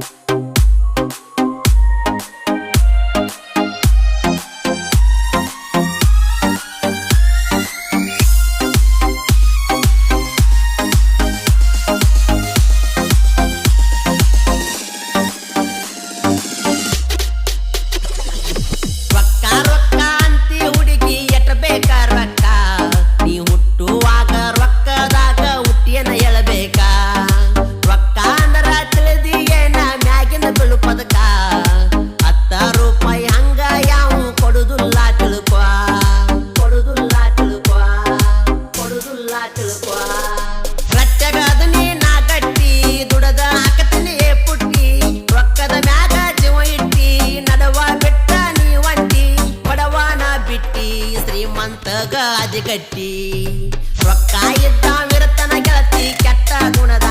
Thank ಅಜಗಟ್ಟಿ ರೊಕ್ಕ ಇದ್ದ ವಿರತನ ಗೆಳತಿ ಕೆಟ್ಟ ಗುಣದ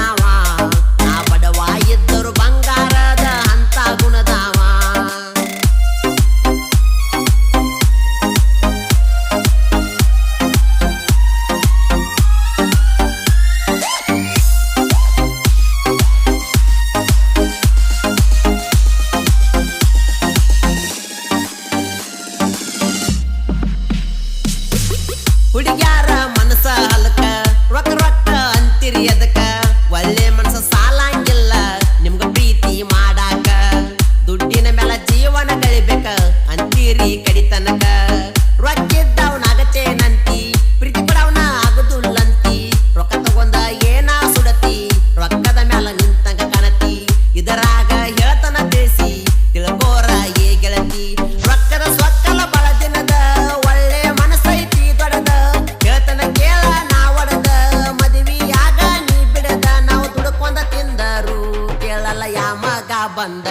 ಬಂದ.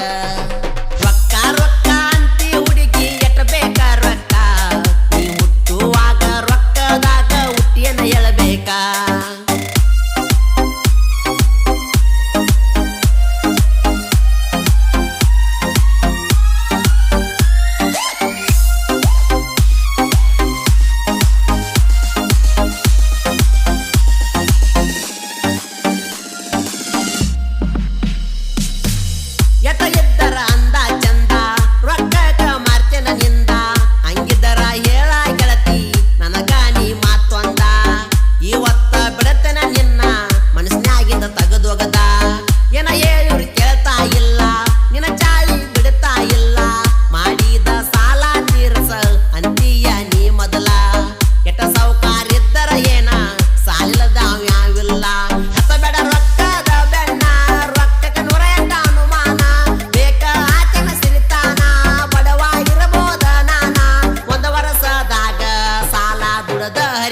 ರೊಕ್ಕ ರೊಕ್ಕ ಅಂತಿ ಹುಡುಗಿ ಎಟ್ಟಬೇಕ ರೊಕ್ಕ? ನೀ ಹುಟ್ಟುವಾಗ ರೊಕ್ಕದಾಗ ಹುಟ್ಟಿಯನ್ನು ಎಳಬೇಕಾ?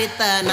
ಆಯ್ತಾನ